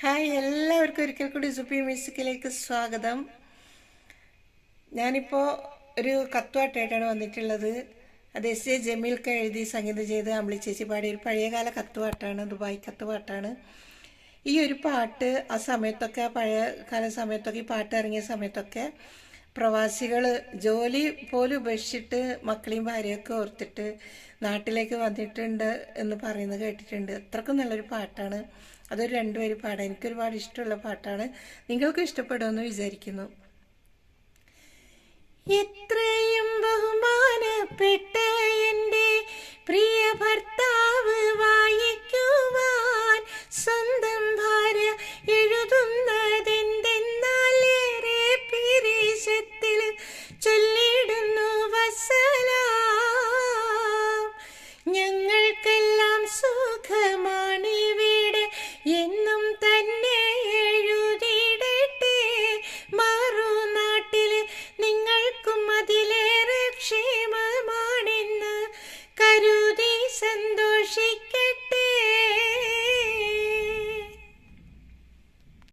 Hi എല്ലാവർക്കും ഒരിക്കൽ കൂടി സുപ്പി മ്യൂസിക്കിലേക്ക് സ്വാഗതം. ഞാനിപ്പോൾ ഒരു കത്തുവാട്ടായിട്ടാണ് വന്നിട്ടുള്ളത്. അത് എസ് എ ജമീൽക്ക് എഴുതി സംഗീതം ചെയ്ത് അമ്പിളി ചേച്ചി പാടിയ ഒരു പഴയകാല കത്തുപാട്ടാണ് ദുബായ് കത്തുപാട്ടാണ്. ഈ ഒരു പാട്ട് ആ സമയത്തൊക്കെ പഴയ കാല സമയത്തൊക്കെ ഈ പാട്ട് ഇറങ്ങിയ സമയത്തൊക്കെ പ്രവാസികൾ ജോലി പോലും ഉപേക്ഷിച്ചിട്ട് മക്കളെയും ഭാര്യയൊക്കെ ഓർത്തിട്ട് നാട്ടിലേക്ക് വന്നിട്ടുണ്ട് എന്ന് പറയുന്നത് കേട്ടിട്ടുണ്ട്. അത്രക്കും നല്ലൊരു പാട്ടാണ്. അതൊരു രണ്ടുപേര് പാടാം എനിക്കൊരുപാട് ഇഷ്ടമുള്ള പാട്ടാണ്. നിങ്ങൾക്ക് ഇഷ്ടപ്പെടുമെന്ന് വിചാരിക്കുന്നു. എത്രയും